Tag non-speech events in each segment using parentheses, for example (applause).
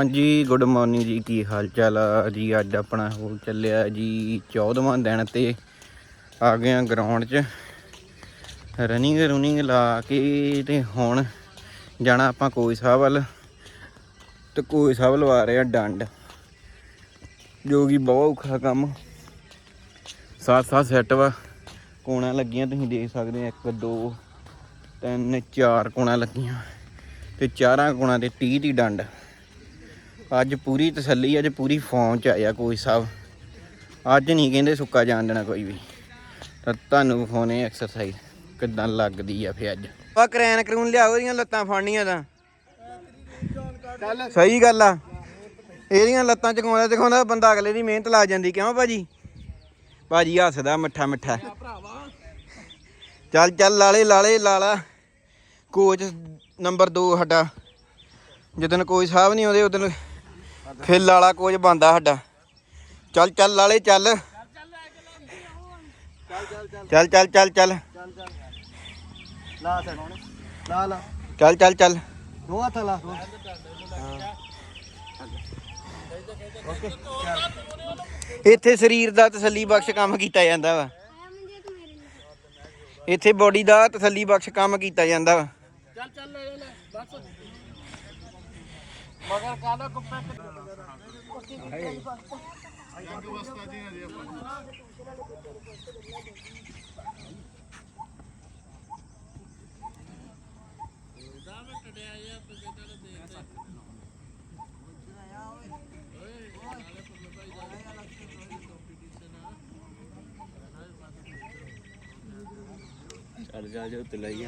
ਹਾਂਜੀ good morning ਜੀ, ਕੀ ਹਾਲ ਚਾਲ ਆ? ਜੀ, ਅੱਜ ਆਪਣਾ ਹੋ ਚੱਲਿਆ ਜੀ 14ਵਾਂ ਦਿਨ ਤੇ ਆ ਗਏ ਆ ਗਰਾਊਂਡ 'ਚ। ਰਨਿੰਗ ਰੂਨਿੰਗ ਲਾ ਕੇ ਤੇ ਹੁਣ ਜਾਣਾ ਆਪਾਂ ਕੋਈ ਸਾਹਿਬ ਵੱਲ ਤੇ ਕੋਈ ਸਾਹਿਬ ਲਵਾ ਰਿਹਾ ਡੰਡ, ਜੋ ਕਿ ਬਹੁਤ ਔਖਾ ਕੰਮ। ਸਾਥ ਸਾਥ ਸੈੱਟ ਵਾ, ਕੋਣਾ ਲੱਗੀਆਂ ਤੁਸੀਂ ਦੇਖ ਸਕਦੇ ਆ 1 2 3 4 ਕੋਣਾ ਲੱਗੀਆਂ ਤੇ ਚਾਰਾਂ ਕੋਣਾ ਤੇ 30 ਦੀ ਡੰਡ। ਅੱਜ ਪੂਰੀ ਤਸੱਲੀ, ਅੱਜ ਪੂਰੀ ਫਾਰਮ ਚ ਆਇਆ ਕੋਈ ਸਾਹਿਬ। ਅੱਜ ਨਹੀਂ ਕਹਿੰਦੇ ਸੁੱਕਾ ਜਾਣ ਦੇਣਾ ਕੋਈ ਵੀ। ਤਾਂ ਤੁਹਾਨੂੰ ਵਿਖਾਉਣੇ ਐਕਸਰਸਾਈਜ਼ ਕਿੱਦਾਂ ਲੱਗਦੀ ਆ ਫੇ ਅੱਜ। ਆ ਕਰੈਨ ਕਰੂਨ ਲਿਆਓ ਇਹਦੀਆਂ ਲੱਤਾਂ ਫੜਨੀਆਂ ਤਾਂ। ਸਹੀ ਗੱਲ ਆ। ਇਹਦੀਆਂ ਲੱਤਾਂ ਚਕਾਉਂਦਾ ਦਿਖਾਉਂਦਾ ਬੰਦਾ ਅਗਲੇ ਦੀ ਮਿਹਨਤ ਲਾ ਜਾਂਦੀ, ਕਿਉਂ ਭਾਜੀ? ਭਾਜੀ ਹੱਸਦਾ ਮਿੱਠਾ ਮਿੱਠਾ। ਚੱਲ ਚੱਲ ਲਾਲੇ ਲਾਲੇ ਲਾਲਾ। ਕੋਚ ਨੰਬਰ 2 ਸਾਡਾ। ਜਦੋਂ ਕੋਈ ਸਾਹਿਬ ਨਹੀਂ ਆਉਂਦੇ, ਉਦੋਂ ਫਿਰ ਲਾਲਾ ਕੋਚ ਬੰਦਾ ਸਾਡਾ। ਚੱਲ ਚੱਲ ਲਾਲੇ ਚੱਲ। ਚੱਲ ਚੱਲ ਚੱਲ ਚੱਲ। ਲਾ ਸਰ ਲਾ ਲਾ ਚੱਲ ਚੱਲ ਚੱਲ। ਦੋ ਹੱਥ ਲਾ ਇੱਥੇ ਸਰੀਰ ਦਾ ਤਸੱਲੀ ਬਖਸ਼ ਕੰਮ ਕੀਤਾ ਜਾਂਦਾ ਵਾ। ਇੱਥੇ ਬੋਡੀ ਦਾ ਤਸੱਲੀ ਬਖਸ਼ ਕੰਮ ਕੀਤਾ ਜਾਂਦਾ ਵਾ। ਚੱਲ ਚੱਲ ਲੈ ਲੈ ਬਸ। ਮਗਰ ਕਾਲਾ ਕੁੱਪੇ ਚੱਲ ਜਾ ਜਾ ਉੱਤੇ ਲਈ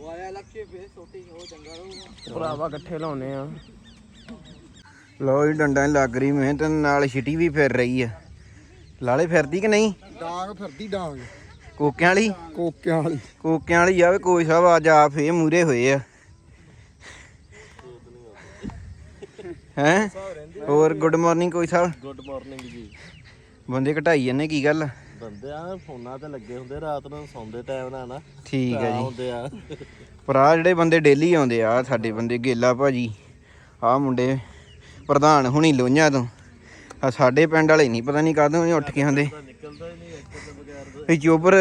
ਉਹ ਆਇਆ ਲੱਖੇ ਫੇ ਛੋਟੀ ਉਹ ਚੰਗਾ ਰਹੂਗਾ ਭਰਾਵਾ ਇਕੱਠੇ ਲਾਉਨੇ ਆ। ਲੋ ਜੀ ਡੰਡਾਂ ਲੱਗ ਰਹੀ ਮਿਹਨਤ ਨਾਲ ਛਿਟੀ ਵੀ ਫਿਰ ਰਹੀ ਆ। ਲਾਲੇ ਫਿਰਦੀ ਕਿ ਨਹੀਂ? ਡਾਂਗ ਫਿਰਦੀ ਡਾਂਗ। ਕੋਕਿਆਂ ਵਾਲੀ? ਕੋਕਿਆਂ ਵਾਲੀ। ਕੋਕਿਆਂ ਵਾਲੀ ਆਵੇ ਕੋਈ ਸਾਹਿਬ ਅੱਜ ਆ ਫੇ ਮੂਰੇ ਹੋਏ ਆ। ਹੈ? ਹੋਰ ਗੁੱਡ ਮਾਰਨਿੰਗ ਕੋਈ ਸਾਹਿਬ ਗੁੱਡ ਮਾਰਨਿੰਗ ਜੀ। ਬੰਦੇ ਘਟਾਈ ਜਾਂਦੇ ਕੀ ਗੱਲ ਬੰਦੇ ਆ ਫੋਨਾਂ ਤੇ ਲੱਗੇ ਹੁੰਦੇ ਰਾਤ ਨੂੰ ਸੌਂਦੇ ਟਾਈਮ ਨਾਲ ਨਾ। ਠੀਕ ਹੈ ਜੀ। ਹੁੰਦੇ ਆ। ਪਰ ਆ ਜਿਹੜੇ ਬੰਦੇ ਡੇਲੀ ਆਉਂਦੇ ਆ ਸਾਡੇ ਬੰਦੇ ਗੇਲਾ ਭਾਜੀ ਆ ਮੁੰਡੇ ਪ੍ਰਧਾਨ ਹੁਣੀ ਲੋਈਆਂ ਤੋਂ। ਆ ਸਾਡੇ ਪਿੰਡ ਵਾਲੇ ਨਹੀਂ ਪਤਾ ਨਹੀਂ ਕਦੋਂ ਹੀ ਉੱਠ ਕੇ ਆਉਂਦੇ। ਨਿਕਲਦਾ ਹੀ ਨਹੀਂ ਇੱਕ ਦੇ ਬਗੈਰ ਇਹ ਚੋਬਰ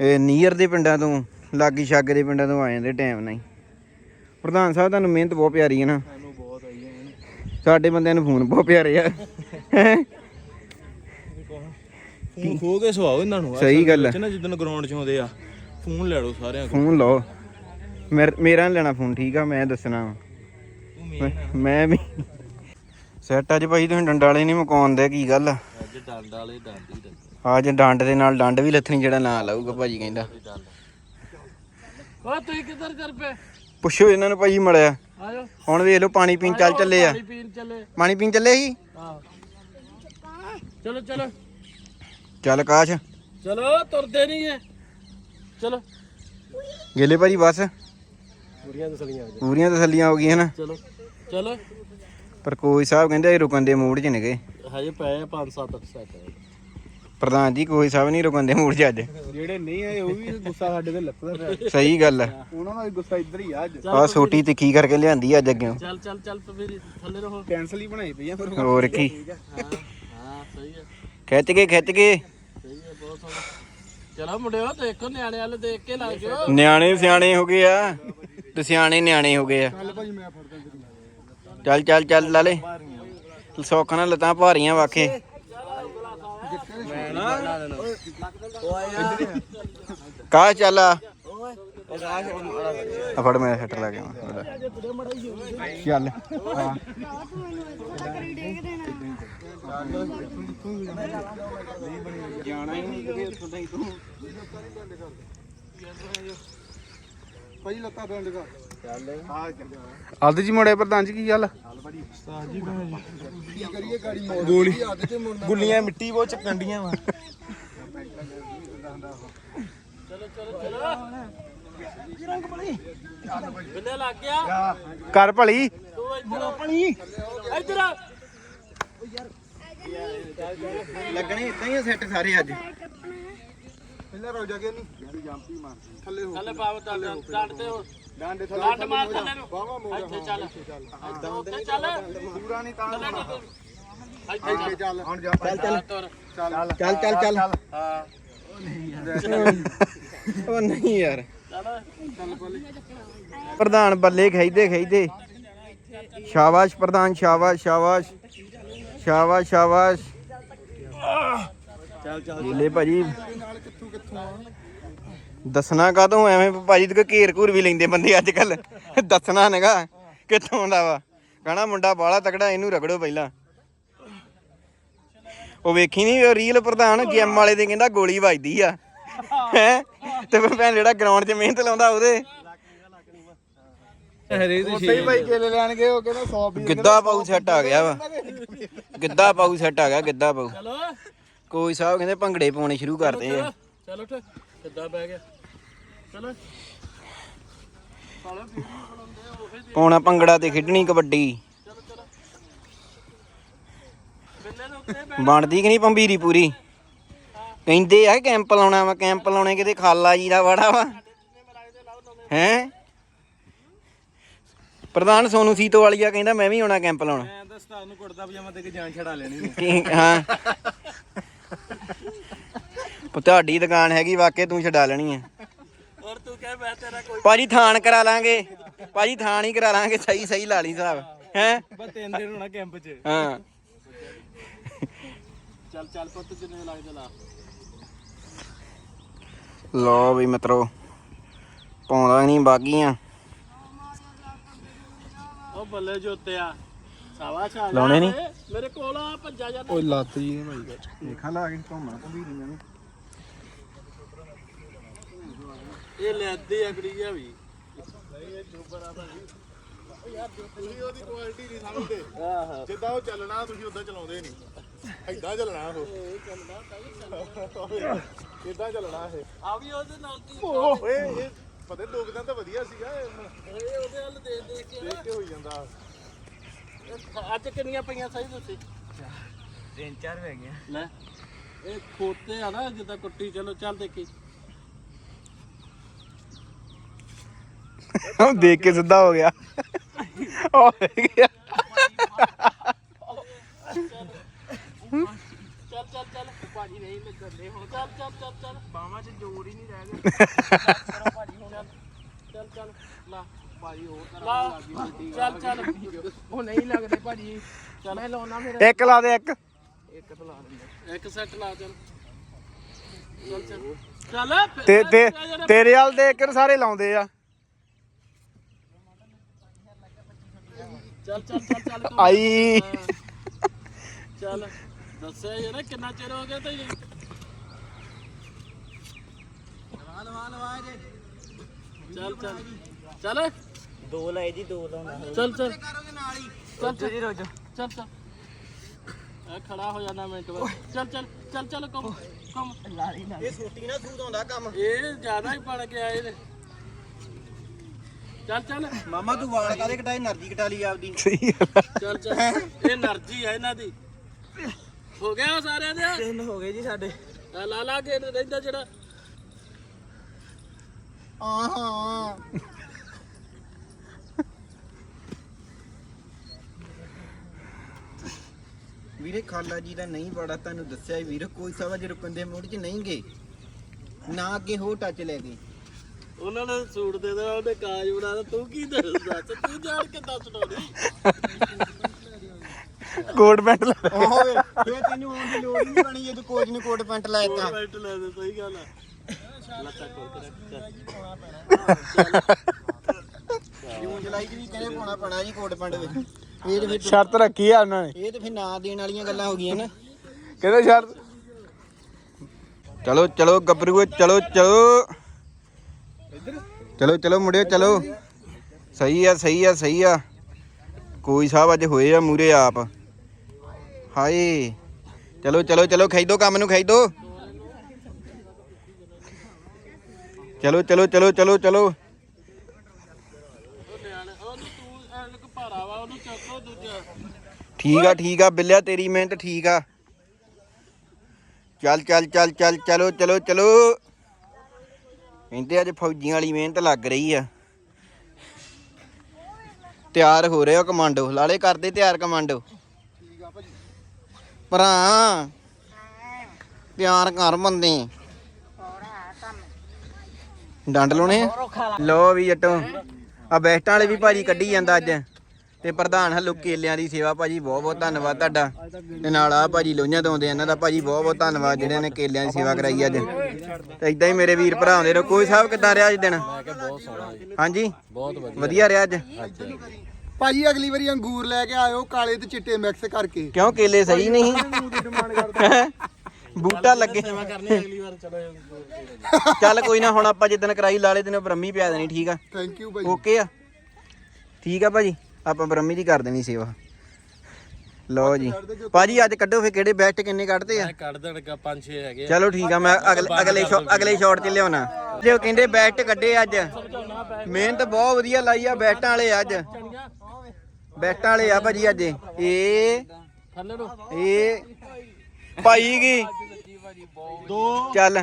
ਇਹ ਨੀਅਰ ਦੇ ਪਿੰਡਾਂ ਤੋਂ ਲਾਗੀ ਛੱਗ ਦੇ ਪਿੰਡਾਂ ਤੋਂ ਆ ਜਾਂਦੇ ਟਾਈਮ ਨਾਲ ਹੀ। ਪ੍ਰਧਾਨ ਸਾਹਿਬ ਤੁਹਾਨੂੰ ਮਿਹਨਤ ਬਹੁਤ ਪਿਆਰੀ ਹੈ ਨਾ। ਸਾਨੂੰ ਬਹੁਤ ਆਈ ਹੈ। ਸਾਡੇ ਬੰਦਿਆਂ ਨੂੰ ਫੋਨ ਬਹੁਤ ਪਿਆਰੇ ਆ? ਫੋਨ ਖੋ ਕੇ ਸਵਾਓ ਇਹਨਾਂ ਨੂੰ। ਸਹੀ ਗੱਲ ਹੈ ਨਾ ਜਿੱਦਣ ਗਰਾਊਂਡ 'ਚ ਆਉਂਦੇ ਆ ਫੋਨ ਲੈ ਲਓ ਸਾਰਿਆਂ ਕੋਲ। ਫੋਨ ਲਓ। ਮੇਰ- ਮੇਰਾ ਨੀ ਲੈਣਾ ਫੋਨ ਠੀਕ ਆ? ਮੈਂ ਦੱਸਣਾ ਵਾ। ਤੂੰ ਮੇਨ ਮੈਂ- ਮੈਂ ਵੀ। ਸੈੱਟ ਅੱਜ ਭਾਈ ਤੁਸੀਂ ਡੰਡਾ ਵਾਲੇ ਨਹੀਂ ਮਕਾਉਂਦੇ ਕੀ ਗੱਲ ਆ? ਅੱਜ ਡੰਡ ਵਾਲੇ ਡੰਡ ਹੀ ਡੰਡ ਅੱਜ ਡੰਡ ਦੇ ਨਾਲ ਡੰਡ ਵੀ ਲੱਥਣੀ ਜਿਹੜਾ ਨਾਂ ਲਾਊਗਾ ਭਾਜੀ ਕਹਿੰਦਾ। ਓ ਤੁਸੀਂ ਕਿੱਧਰ ਕਰ ਪਏ? ਪੁੱਛੋ ਇਹਨਾਂ ਨੂੰ ਭਾਜੀ ਮੜਿਆ। ਆਜੋ ਹੁਣ ਵੇਖ ਲਓ ਪਾਣੀ ਪੀਣ ਚੱਲ ਚੱਲੇ ਆ। ਪਾਣੀ ਪੀਣ ਚੱਲੇ। ਪਾਣੀ ਪੀਣ ਚੱਲੇ ਸੀ? ਹਾਂ ਚਲੋ ਚਲੋ। ਚੱਲ ਕਾਸ਼। ਚਲੋ ਤੁਰਦੇ ਨਹੀਂ ਐ। ਚਲੋ। ਗੇਲੇ ਭਾਜੀ ਬਸ। ਬੁਰੀਆਂ ਤਸਲੀਆਂ ਪੂਰੀਆਂ ਤਸੱਲੀਆਂ ਹੋ ਗਈਆਂ ਨਾ। ਚਲੋ ਚਲੋ। ਪਰ ਕੋਈ ਸਾਹਿਬ ਕਹਿੰਦੇ ਇਹ ਰੁਕਣ ਦੇ ਮੂਡ 'ਚ ਨੇਗੇ ਹਜੇ ਪਏ ਆ 5-7 ਸੈਟ ਪ੍ਰਧਾਨ ਜੀ ਕੋਈ ਸਾਹਿਬ ਨਹੀਂ ਰੁਕਣ ਦੇ ਮੂਡ 'ਚ ਅੱਜ। ਜਿਹੜੇ ਨਹੀਂ ਆਏ ਉਹ ਵੀ ਗੁੱਸਾ ਸਾਡੇ ਤੇ ਲੱਥਦਾ ਪਿਆ। ਸਹੀ ਗੱਲ ਆ। ਉਹਨਾਂ ਦਾ ਵੀ ਗੁੱਸਾ ਇੱਧਰ ਹੀ ਆ ਅੱਜ। ਆ ਛੋਟੀ ਤਿੱਖੀ ਕਰਕੇ ਲਿਆਂਦੀ ਅੱਜ ਅੱਗੇ। ਚੱਲ ਚੱਲ ਚੱਲ ਪਵੀਰ ਥੱਲੇ ਰਹੋ। ਕੈਂਸਲ ਹੀ ਬਣਾਈ ਪਈ ਆ ਫਿਰ। ਹੋਰ ਕੀ। ਹਾਂ ਹਾਂ ਸਹੀ ਹੈ ਖਿੱਚ ਕੇ ਖਿੱਚ ਕੇ। ਚਲੋ ਮੁੰਡਿਓ ਦੇਖੋ ਨਿਆਣੇ ਵਾਲੇ ਦੇਖ ਕੇ ਲੱਗ ਜਾਓ। ਨਿਆਣੇ ਸਿਆਣੇ ਹੋ ਗਏ ਆ ਤੇ ਸਿਆਣੇ ਨਿਆਣੇ ਹੋ ਗਏ ਆ। ਚੱਲ ਚੱਲ ਚੱਲ ਲਾਲੇ। ਸੌਖ ਨਾਲ ਲੱਤਾਂ ਭਾਰੀਆਂ ਵਾਖੇ। ਕਾ ਚੱਲ ਆ? ਫੜ ਮੈਂ ਸੱਟ ਲਾ ਕੇ ਆਵਾਂ। ਚੱਲ। ਹਾਂ ਜਾਣਾ ਹੀ ਨਹੀਂ ਕਿਤੇ ਉੱਥੋਂ ਤਾਈਂ ਤੂੰ। ਭਾਜੀ ਲੱਤਾਂ ਤੋਂ ਲਗਾ ਚੱਲ। ਆ ਚੱਲ ਆਲਦ ਜੀ ਮੋੜੇ ਪ੍ਰਧਾਨ ਜੀ ਕੀ ਗੱਲ? ਕੀ ਕਰੀਏ ਗਾੜੀ ਗੋਲੀ। ਹੱਥ ਤੇ ਮੁੰਡਾ ਗੁੱਲੀਆਂ ਮਿੱਟੀ ਬਹੁਤ ਚੱਕਣ ਡੀਆਂ ਵਾ। ਬਿੱਲੇ ਲੱਗ ਗਿਆ? ਕਰ ਭਲੀ। ਤੂੰ ਇੱਧਰ ਆਪਣੀ ਇੱਧਰ ਆ। ਲੱਗਣੇ ਇਦਾਂ ਹੀ ਸੈੱਟ ਸਾਰੇ ਅੱਜ। ਪਹਿਲਾਂ ਰੋ ਜਾ ਕੇ ਨਹੀਂ ਜੰਪੀ ਮਾਰ ਥੱਲੇ ਹੋ ਥੱਲੇ ਪਾਵ ਡੰਡ ਡੰਡ ਤੇ ਹੋ ਡਾਂਡੇ ਥੱਲੇ ਡੰਡ ਮਾਰ ਥੱਲੇ ਨੂੰ। ਬਾਵਾ ਮੋੜ ਇੱਥੇ ਚੱਲ। ਇੱਥੇ ਉੱਤੇ ਚੱਲ। ਪੂਰਾ ਨਹੀਂ ਤਾਂ ਥੱਲੇ ਨੂੰ ਇੱਥੇ ਇੱਥੇ ਚੱਲ। ਹੁਣ ਜਾ ਚੱਲ ਚੱਲ। ਤੁਰ। ਚੱਲ। ਚੱਲ। ਚੱਲ ਚੱਲ ਹਾਂ। ਉਹ ਨਹੀਂ ਯਾਰ। ਚੱਲ। ਪ੍ਰਧਾਨ ਬੱਲੇ ਖੈਦੇ ਖੈਦੇ ਸ਼ਾਬਾਸ਼ ਪ੍ਰਧਾਨ ਸ਼ਾਬਾਸ਼ ਸ਼ਾਬਾਸ਼। ਸ਼ਾਬਾਸ਼ ਸ਼ਾਬਾਸ਼। ਚੱਲ ਚੱਲ। ਲੈ ਭਾਜੀ। ਨਾਲ ਆ ਦੱਸਣਾ ਕਾਹਤੋਂ? ਐਵੇਂ ਭਾਜੀ ਤੇ ਘੇਰ ਘੂਰ ਵੀ ਲੈਂਦੇ ਬੰਦੇ ਅੱਜ ਕੱਲ ਦੱਸਣਾ ਨੇਗਾ ਕਿੱਥੋਂ ਦਾ ਵਾ। ਕਹਣਾ ਮੁੰਡਾ ਬਾਲਾ ਤਕੜਾ ਇਹਨੂੰ ਰਗੜੋ ਪਹਿਲਾਂ। ਉਹ ਵੇਖੀ ਨਹੀਂ ਉਹ ਰੀਲ ਪ੍ਰਧਾਨ ਜਿਮ ਵਾਲੇ ਦੇ ਕਹਿੰਦਾ ਗੋਲੀ ਵੱਜਦੀ ਆ। ਹੈ? ਤੇ ਭੈਣ ਜਿਹੜਾ ਗਰਾਊਂਡ 'ਚ ਮਿਹਨਤ ਲਾਉਂਦਾ ਉਹਦੇ। ਉੱਥੇ ਹੀ ਭਾਈ ਕੇਲੇ ਲੈਣ ਗਏ ਉਹ ਕਹਿੰਦਾ 100 ਵੀ ਗਿੱਧਾ ਪਾਉ ਸੈੱਟ ਆ ਗਿਆ ਵਾ। ਗਿੱਧਾ ਪਾਉ ਸੈੱਟ ਆ ਗਿਆ ਗਿੱਧਾ ਪਾਉ ਚਲੋ। ਕੋਈ ਸਾਹਿਬ ਕਹਿੰਦੇ ਭੰਗੜੇ ਪਾਉਣੇ ਸ਼ੁਰੂ ਕਰਦੇ ਆ। ਚਲ ਉੱਠ ਕਿੱਦਾਂ ਬਹਿ ਗਿਆ। ਚਲੋ। ਸਾਲੇ ਵੀਡੀਓ ਬਣਾਉਂਦੇ ਆ ਉਹੇ ਪਾਉਣਾ ਭੰਗੜਾ ਤੇ ਖੇਡਣੀ ਕਬੱਡੀ। ਬਣਦੀ ਕਿ ਨਹੀਂ ਪੰਬੀਰੀ ਪੂਰੀ? ਕਹਿੰਦੇ ਆ ਕੈਂਪ ਲਾਉਣਾ ਵਾ ਕੈਂਪ ਲਾਉਣੇ ਕਿਤੇ ਖਾਲਾ ਜੀ ਦਾ ਵਾੜਾ ਵਾ। ਹੈ? ਪ੍ਰਧਾਨ ਸੋਨੂ ਸੀਤੋ ਵਾਲੀਆ ਕਹਿੰਦਾ ਮੈਂ ਵੀ ਆਉਣਾ ਕੈਂਪ ਲਾਉਣਾ। ਮੈਂ ਤਾਂ ਸਟਾਰ ਨੂੰ ਕੁੜਦਾ ਪਜਾਮਾ ਦੇ ਕੇ ਜਾਨ ਛੜਾ ਲੈਣੀ ਕੀ- ਹਾਂ। ਉਹ ਤੁਹਾਡੀ ਦੁਕਾਨ ਹੈਗੀ ਵਾਕੇ ਤੂੰ ਛਡਾ ਲੈਣੀ ਹੈ ਔਰ ਤੂੰ ਕਹਿ ਮੈਂ ਤੇਰਾ ਕੋਈ ਭਾਜੀ ਥਾਣ ਕਰਾ ਲਾਂਗੇ। ਭਾਜੀ ਥਾਣ ਹੀ ਕਰਾ ਲਾਂਗੇ ਸਹੀ ਸਹੀ ਲਾ ਲਈ ਹਿਸਾਬ ਹੈ? ਬਸ ਤਿੰਨ ਦਿਨ ਹੋਣਾ ਕੈਂਪ 'ਚ। ਹਾਂ। ਚੱਲ ਚੱਲ ਪੁੱਤ ਜਿੰਨੇ ਲੱਗਦੇ ਲਾ। ਲੋ ਵੀ ਮਿੱਤਰੋ ਪਾਉਂਦਾ ਨਹੀਂ ਬਾਗੀਆਂ। ਬੱਲੇ ਜੋਤਿਆ ਸਾਵਾ ਛਾ ਲਾਉਣੇ ਨੀ? ਮੇਰੇ ਕੋਲ ਆ ਭੱਜਾ ਜਾਂਦਾ ਓਏ ਲੱਤ ਜੀ ਨੇ ਭਾਈ ਦੇਖਾਂ ਲਾ ਕੇ ਘੁੰਮਾ ਪੰਬੀਰੀਆਂ ਨੂੰ। ਇਹ ਲੈਦੀ ਅਗੜੀ ਆ ਵੀ। ਤੁਸੀਂ ਉਹਦੀ ਕੁਆਲਿਟੀ ਨਹੀਂ ਸਮਝਦੇ। ਆਹ। ਜਿੱਦਾਂ ਉਹ ਚੱਲਣਾ ਤੁਸੀਂ ਉਦਾਂ ਚਲਾਉਂਦੇ ਨਹੀਂ ਐਦਾਂ ਚੱਲਣਾ ਉਹ। ਇਦਾਂ ਚੱਲਣਾ। ਇਹ। ਆ ਵੀ ਉਹਦੇ ਨਾਲ ਕੀ ਓਏ ਇਹ ਪਤਾ ਦੋ ਕੁ ਦਿਨ ਤਾਂ ਵਧੀਆ ਸੀਗਾ ਇਹ। ਉਹਦੇ ਵੱਲ ਦੇ ਦੇ ਕੇ ਦੇਖ ਕੇ ਹੋਈ ਜਾਂਦਾ। ਅੱਜ ਕਿੰਨੀਆਂ ਪਈਆਂ ਸਹੀ ਤੁਸੀਂ? ਤਿੰਨ ਚਾਰ ਪੈ ਗਿਆ ਲੈ ਇਹ ਖੋਤੇ ਆ ਨਾ ਜਿੱਦਾਂ ਕੁੱਟੀ ਚਲੋ ਚੱਲ ਦੇਖੀ। ਉਹ ਦੇਖ ਕੇ ਸਿੱਧਾ ਹੋ ਗਿਆ। ਹੋ ਗਿਆ ਚੱਲ ਚੱਲ ਚੱਲ। ਭਾਜੀ ਨਹੀਂ ਲੱਗਦੇ ਹੁਣ। ਚੱਲ ਚੱਲ ਚੱਲ ਚੱਲ। ਬਾਹਾਂ 'ਚ ਜੋੜ ਹੀ ਨਹੀਂ ਰਹਿ ਗਿਆ (laughs) ਭਾਜੀ ਹੁਣ ਚੱਲ ਚੱਲ ਚੱਲ ਲਾ ਭਾਜੀ ਹੋਰ ਲਾ ਚੱਲ ਚੱਲ ਉਹ ਨਹੀਂ ਲੱਗਦੇ ਭਾਜੀ ਚੱਲ ਮੈਂ ਲਾਉਣਾ ਫਿਰ ਇੱਕ ਲਾ ਦੇ ਇੱਕ। ਇੱਕ ਤਾਂ ਲਾ ਦਿੰਦਾ। ਇੱਕ ਸੈੱਟ ਲਾ ਚੱਲ। ਚੱਲ ਚੱਲ। ਚੱਲ। ਤੇ ਤੇ ਤੇਰੇ ਵਾਲ ਦੇਖ ਕੇ ਸਾਰੇ ਲਾਉਂਦੇ ਆ। ਚੱਲ ਚੱਲ ਚੱਲ ਚੱਲ। ਆਈ। ਚੱਲ। ਦੱਸਿਆ ਜੇ ਨਾ ਕਿੰਨਾ ਚਿਰ ਹੋ ਗਿਆ ਤੈਨੂੰ। ਚੱਲ ਚੱਲ। ਚੱਲ। ਦੋ ਲਾਏ ਜੀ ਦੋ ਲਾਉਣਾ। ਚੱਲ ਚੱਲ। ਚੱਲ ਚੱਲ। ਰੋਜ ਚੱਲ ਚੱਲ। ਐ ਖੜਾ ਹੋ ਜਾਣਾ ਮਿੰਟ ਬਾਅਦ। ਚੱਲ ਚੱਲ ਚੱਲ ਚੱਲ ਕੰਮ ਕੰਮ ਲਾਰੀ ਨਾਲ ਇਹ ਛੋਟੀ ਨਾ ਸੂਤ ਆਉਂਦਾ ਕੰਮ। ਇਹ ਜ਼ਿਆਦਾ ਹੀ ਬਣ ਗਿਆ ਇਹਦੇ। ਚੱਲ ਚੱਲ। ਮਾਮਾ ਤੂੰ ਵਾਲ ਕਾਦੇ ਕਟਾਈ એનર્ਜੀ ਕਟਾ ਲਈ ਆਪਦੀ। ਸਹੀ ਚੱਲ ਚੱਲ। ਇਹ એનર્ਜੀ ਆ ਇਹਨਾਂ ਦੀ। ਹੋ ਗਿਆ ਸਾਰਿਆਂ ਦੇ? ਤਿੰਨ ਹੋ ਗਏ ਜੀ ਸਾਡੇ। ਲਾ ਲਾ ਕੇ ਰਹਿੰਦਾ ਜਿਹੜਾ। ਆਹਾਂ। ਵੀਰੇ ਖਾਲਾ ਜੀ ਦਾ ਨਹੀਂ ਬੜਾ ਤੁਹਾਨੂੰ ਦੱਸਿਆ ਹੀ ਵੀਰੇ ਕੋਈ ਸਵਾ ਜੇ ਰੁਕਣ ਦੇ ਮੂਡ 'ਚ ਨਹੀਂ ਗਏ। ਨਾ ਅੱਗੇ ਹੋ ਟੱਚ ਲੈ ਗਏ। ਉਹਨਾਂ ਨੇ ਸੂਟ ਦੇ ਦੇਣਾ ਉਹਨੇ ਕਾਜ ਬਣਾ ਤੂੰ ਕੀ ਦੱਸਦਾ ਤੂੰ ਜਾਣ ਕੇ ਦੱਸ ਡੋਰੀ ਕੋਟ ਪੈਂਟ ਲਾ ਓਹ ਫੇਰ ਤੈਨੂੰ ਆਉਣ ਦੀ ਲੋੜ ਨਹੀਂ ਬਣੀ ਜੇ ਤੂੰ ਕੋਚ ਨੂੰ ਕੋਟ ਪੈਂਟ ਲਾਇਤਾ ਪੈਂਟ ਲੈ ਦੇ ਸਹੀ ਗੱਲ ਆ। ਲੱਤਾਂ ਕੋਲ ਕੇ ਰੱਖ ਚੱਲ। ਜੂਨ ਜੁਲਾਈ 'ਚ ਵੀ ਕਹਿੰਦੇ ਪਾਉਣਾ ਪੈਣਾ ਜੀ ਕੋਟ ਪੈਂਟ ਵਿੱਚ? ਇਹ ਤੇ ਫਿਰ ਸ਼ਰਤ ਰੱਖੀ ਆ ਉਹਨਾਂ ਨੇ। ਇਹ ਤੇ ਫਿਰ ਨਾਂ ਦੇਣ ਵਾਲੀਆਂ ਗੱਲਾਂ ਹੋ ਗਈਆਂ ਨਾ। ਕਹਿੰਦੇ ਸ਼ਰਤ ਚਲੋ ਚਲੋ ਗੱਭਰੂਓ ਚਲੋ ਚਲੋ। ਚਲੋ ਚਲੋ ਮੁੰਡਿਓ ਚਲੋ। ਸਹੀ ਆ ਸਹੀ ਆ ਸਹੀ ਆ। ਕੋਈ ਸਾਹਿਬ ਅੱਜ ਹੋਏ ਆ ਮੂਰੇ ਆਪ। ਹਾਏ। ਚਲੋ ਚਲੋ ਚਲੋ ਖੈਦੋ ਕੰਮ ਨੂੰ ਖੈਦੋ ਚਲੋ ਚਲੋ ਚਲੋ ਚਲੋ ਚਲੋ ਉਹ ਨਿਆਣੇ ਉਹਨੂੰ ਤੂੰ ਐਨ ਕੋ ਭਾਰਾ ਵਾ ਉਹਨੂੰ ਚੱਕੋ ਦੂਜਾ ਠੀਕ ਆ ਠੀਕ ਆ, ਬਿੱਲਿਆ, ਤੇਰੀ ਮਿਹਨਤ ਠੀਕ ਆ। ਚੱਲ ਚੱਲ ਚੱਲ ਚੱਲ, ਚਲੋ ਚਲੋ ਚਲੋ। ਕਹਿੰਦੇ ਅੱਜ ਫੌਜੀਆਂ ਵਾਲੀ ਮਿਹਨਤ ਲੱਗ ਰਹੀ ਆ। ਤਿਆਰ ਹੋ ਰਹੇ ਹੋ ਕਮਾਂਡੋ। ਲਾਲੇ ਕਰਦੇ ਤਿਆਰ ਕਮਾਂਡੋ। ਭਰਾ ਪਿਆਰ ਕਰ ਬੰਦੇ। ਡੰਡ ਲਾਉਣੇ ਆ? ਲੋ ਵੀ ਜੱਟੋ। ਆ ਬੈਸਟਾਂ ਵਾਲੇ ਵੀ ਭਾਜੀ ਕੱਢੀ ਜਾਂਦਾ ਅੱਜ। ਤੇ ਪ੍ਰਧਾਨ ਹਲੋ ਕੇਲਿਆਂ ਦੀ ਸੇਵਾ ਭਾਜੀ ਬਹੁਤ ਬਹੁਤ ਧੰਨਵਾਦ ਤੁਹਾਡਾ। ਤੇ ਨਾਲ ਆ ਭਾਜੀ ਲੋਹੀਆਂ ਤੋਂ ਆਉਂਦੇ ਇਹਨਾਂ ਦਾ ਭਾਜੀ ਬਹੁਤ ਬਹੁਤ ਧੰਨਵਾਦ ਜਿਹੜੇ ਨੇ ਕੇਲਿਆਂ ਦੀ ਸੇਵਾ ਕਰਾਈ ਅੱਜ। ਤੇ ਇਦਾਂ ਹੀ ਮੇਰੇ ਵੀਰ ਭਰਾ ਆਉਂਦੇ ਰਹੋ। ਕੋਈ ਸਾਹਿਬ ਕਿੱਦਾਂ ਰਿਹਾ ਅੱਜ ਦਿਨ? ਹਾਂਜੀ? ਬਹੁਤ ਵਧੀਆ ਵਧੀਆ ਰਿਹਾ ਅੱਜ? ਭਾਜੀ ਅਗਲੀ ਵਾਰੀ ਅੰਗੂਰ ਲੈ ਕੇ ਆਇਓ ਕਾਲੇ ਤੇ ਚਿੱਟੇ ਮਿਕਸ ਕਰਕੇ। ਕਿਉਂ ਕੇਲੇ ਸਹੀ ਨਹੀਂ? ਬੂਟਾ ਲੱਗੇ ਕਰਨੀ ਅਗਲੀ ਵਾਰ ਚਲੋ ਚੱਲ ਕੋਈ ਨਾ ਹੁਣ ਆਪਾਂ ਜਿੱਦਣ ਕਰਾਈ ਲਾਲੇ ਦਿਨ ਬ੍ਰਹਮੀ ਪਿਆ ਦੇਣੀ ਠੀਕ ਆ? ਥੈਂਕ ਯੂ ਭਾਈ ਓਕੇ ਆ? ਠੀਕ ਆ ਭਾਜੀ। ਆਪਾਂ ਬ੍ਰਹਮੀ ਦੀ ਕਰ ਦੇਣੀ ਸੇਵਾ। ਲਓ ਜੀ। ਭਾਜੀ ਅੱਜ ਕੱਢੋ ਫੇ ਕਿਹੜੇ ਬੈਸਟ ਕਿੰਨੇ ਕੱਢਦੇ ਆ? ਕੱਢ ਦੇਣਗਾ ਪੰਜ ਛੇ ਹੈਗੇ ਚਲੋ ਠੀਕ ਆ ਮੈਂ ਅਗਲੇ ਅਗਲੇ ਸ਼ਾਟ 'ਚ ਲਿਆਉਣਾ। ਜੇ ਉਹ ਕਹਿੰਦੇ ਬੈਸਟ ਕੱਢੇ ਅੱਜ। ਮਿਹਨਤ ਬਹੁਤ ਵਧੀਆ ਲਾਈ ਆ ਬੈਸਟਾਂ ਵਾਲੇ ਅੱਜ। ਬੈਸਟਾਂ ਵਾਲੇ ਆ ਭਾਜੀ ਅੱਜ। ਇਹ ਥੱਲੇ ਨੂੰ। ਇਹ ਭਾਈ ਕੀ? ਦੋ। ਚੱਲ।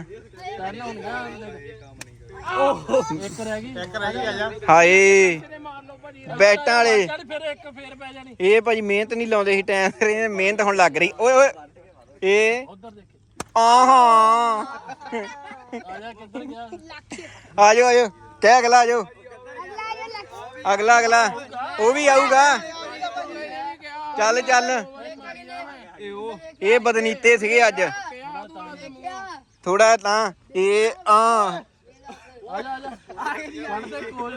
ਇੱਕ ਰਹਿ ਗਈ। ਇੱਕ ਰਹਿ ਗਈ ਹਾਏ। ਬੈਟਾਂ ਵਾਲੇ। ਚੱਲ ਫਿਰ ਇੱਕ ਫੇਰ ਪੈ ਜਾਣੀ। ਇਹ ਭਾਜੀ ਮਿਹਨਤ ਨਹੀਂ ਲਾਉਂਦੇ ਸੀ ਟਾਈਮ ਇਹ ਮਿਹਨਤ ਹੁਣ ਲੱਗ ਰਹੀ। ਓਏ ਓਏ। ਇਹ ਉਧਰ ਦੇਖੇ। ਆਹਾਂ ਆ ਜਾ ਕਿੱਧਰ ਗਿਆ? ਆ ਜਾਓ ਆ ਜਾਓ। ਕਹਿ ਅਗਲਾ ਆ ਜਾਓ। ਅਗਲਾ ਅਗਲਾ। ਉਹ ਵੀ ਆਊਗਾ। ਚੱਲ ਚੱਲ। ਇਹ ਬਦਨੀਤੇ ਸੀਗੇ ਅੱਜ। ਥੋੜਾ ਤਾਂ ਇਹ ਆ। ਆ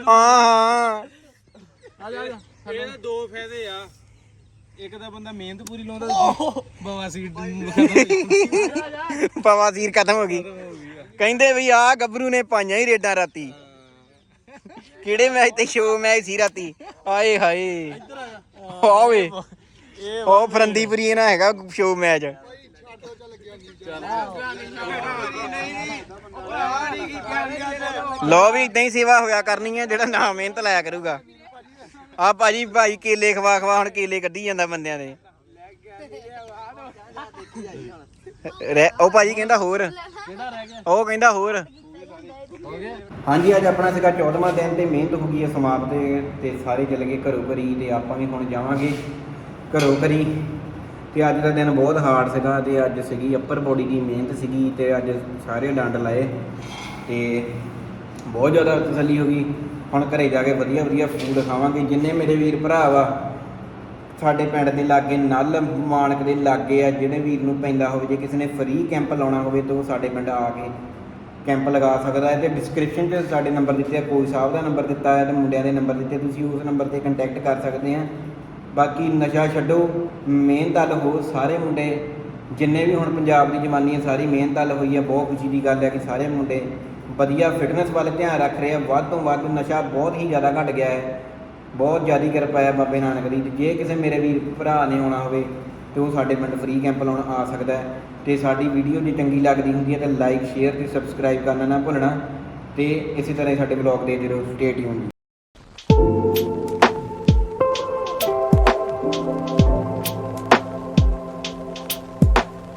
ਆ ਹਾਂ। ਆ ਜਾ ਆ ਜਾ ਇਹਦੇ ਦੋ ਫਾਇਦੇ ਆ। ਇੱਕ ਤਾਂ ਬੰਦਾ ਮਿਹਨਤ ਪੂਰੀ ਲਾਉਂਦਾ ਬਵਾਸੀਰ ਖਤਮ ਪਵਾਸੀਰ ਖਤਮ ਹੋ ਗਈ। ਕਹਿੰਦੇ ਵੀ ਆ ਗੱਭਰੂ ਨੇ ਪਾਈਆਂ ਹੀ ਰੇਡਾਂ ਰਾਤੀ। ਕਿਹੜੇ ਮੈਚ ਤੇ ਸ਼ੋ ਮੈਚ ਸੀ ਰਾਤੀ? ਆਏ ਹਾਏ। ਆਵੇ ਉਹ ਫਰੰਦੀਪੁਰੀ ਨਾ ਹੈਗਾ ਸ਼ੋ ਮੈਚ। ਲੋ ਵੀ ਇਦਾਂ ਹੀ ਸੇਵਾ ਹੋਇਆ ਕਰਨੀ ਹੈ ਜਿਹੜਾ ਨਾ ਮਿਹਨਤ ਲਾਇਆ ਕਰੂਗਾ। ਆ ਭਾਜੀ, ਭਾਈ ਕੇਲੇ ਖਵਾ ਖਵਾ ਹੁਣ ਕੇਲੇ ਕੱਢੀ ਜਾਂਦਾ ਬੰਦਿਆਂ ਦੇ। ਰਹਿ- ਉਹ ਭਾਜੀ ਕਹਿੰਦਾ ਹੋਰ। ਉਹ ਕਹਿੰਦਾ ਹੋਰ। ਹਾਂਜੀ, ਅੱਜ ਆਪਣਾ ਸੀਗਾ 14ਵਾਂ ਦਿਨ ਤੇ ਮਿਹਨਤ ਹੋ ਗਈ ਹੈ ਸਮਾਪਤ ਤੇ ਸਾਰੇ ਚਲੇ ਗਏ ਘਰੋਂ ਘਰੀ ਤੇ ਆਪਾਂ ਵੀ ਹੁਣ ਜਾਵਾਂਗੇ ਘਰੋਂ ਘਰੀ ਤੇ ਅੱਜ ਦਾ ਦਿਨ ਬਹੁਤ ਹਾਰਡ ਸੀਗਾ ਤੇ ਅੱਜ ਸੀਗੀ ਅੱਪਰ ਬੋਡੀ ਦੀ ਮਿਹਨਤ ਸੀਗੀ ਤੇ ਅੱਜ ਸਾਰੇ ਡੰਡ ਲਾਏ ਤੇ ਬਹੁਤ ਜ਼ਿਆਦਾ ਤਸੱਲੀ ਹੋ ਗਈ। ਹੁਣ ਘਰੇ ਜਾ ਕੇ ਵਧੀਆ ਵਧੀਆ ਫੂਡ ਖਾਵਾਂਗੇ। ਜਿੰਨੇ ਮੇਰੇ ਵੀਰ ਭਰਾ ਵਾ, ਸਾਡੇ ਪਿੰਡ ਦੇ ਲਾਗੇ ਨਲ ਮਾਨਕ ਦੇ ਲਾਗੇ ਆ, ਜਿਹੜੇ ਵੀਰ ਨੂੰ ਪੈਂਦਾ ਹੋਵੇ, ਜੇ ਕਿਸੇ ਨੇ ਫ੍ਰੀ ਕੈਂਪ ਲਾਉਣਾ ਹੋਵੇ ਤਾਂ ਉਹ ਸਾਡੇ ਪਿੰਡ ਆ ਕੇ ਕੈਂਪ ਲਗਾ ਸਕਦਾ ਹੈ। ਤੇ ਡਿਸਕ੍ਰਿਪਸ਼ਨ 'ਚ ਸਾਡੇ ਨੰਬਰ ਦਿੱਤੇ ਆ, ਕੋਈ ਸਾਹਿਬ ਦਾ ਨੰਬਰ ਦਿੱਤਾ ਹੈ ਤੇ ਮੁੰਡਿਆਂ ਦੇ ਨੰਬਰ ਦਿੱਤੇ, ਤੁਸੀਂ ਉਸ ਨੰਬਰ ਤੇ ਕੰਟੈਕਟ ਕਰ ਸਕਦੇ ਆ। ਬਾਕੀ ਨਸ਼ਾ ਛੱਡੋ, ਮਿਹਨਤ ਵੱਲ ਹੋ ਸਾਰੇ ਮੁੰਡੇ। ਜਿੰਨੇ ਵੀ ਹੁਣ ਪੰਜਾਬ ਦੀ ਜਵਾਨੀ ਹੈ ਸਾਰੀ ਮਿਹਨਤ ਵੱਲ ਹੋਈ ਹੈ ਬਹੁਤ ਖੁਸ਼ੀ ਦੀ ਗੱਲ ਹੈ ਕਿ ਸਾਰੇ ਮੁੰਡੇ ਵਧੀਆ ਫਿਟਨੈਸ ਵੱਲ ਧਿਆਨ ਰੱਖ ਰਿਹਾ ਵੱਧ ਤੋਂ ਵੱਧ ਨਸ਼ਾ ਬਹੁਤ ਹੀ ਜ਼ਿਆਦਾ ਘਟ ਗਿਆ ਹੈ। ਬਹੁਤ ਜ਼ਿਆਦਾ ਕਿਰਪਾ ਹੈ ਬਾਬੇ ਨਾਨਕ ਦੀ। ਜੇ ਕਿਸੇ ਮੇਰੇ ਵੀਰ ਭਰਾ ਨੇ ਆਉਣਾ ਹੋਵੇ ਤੇ ਉਹ ਸਾਡੇ ਪਿੰਡ ਫ੍ਰੀ ਕੈਂਪ ਲਾਉਣ ਆ ਸਕਦਾ ਹੈ ਤੇ ਸਾਡੀ ਵੀਡੀਓ ਜੇ ਚੰਗੀ ਲੱਗਦੀ ਹੁੰਦੀ ਹੈ ਤਾਂ ਲਾਈਕ ਸ਼ੇਅਰ ਤੇ ਸਬਸਕ੍ਰਾਈਬ ਕਰਨਾ ਨਾ ਭੁੱਲਣਾ ਤੇ ਇਸੇ ਤਰ੍ਹਾਂ ਹੀ ਸਾਡੇ ਬਲੌਗ ਦੇ ਰਹੋ ਸਟੇ ਟਿਊਨ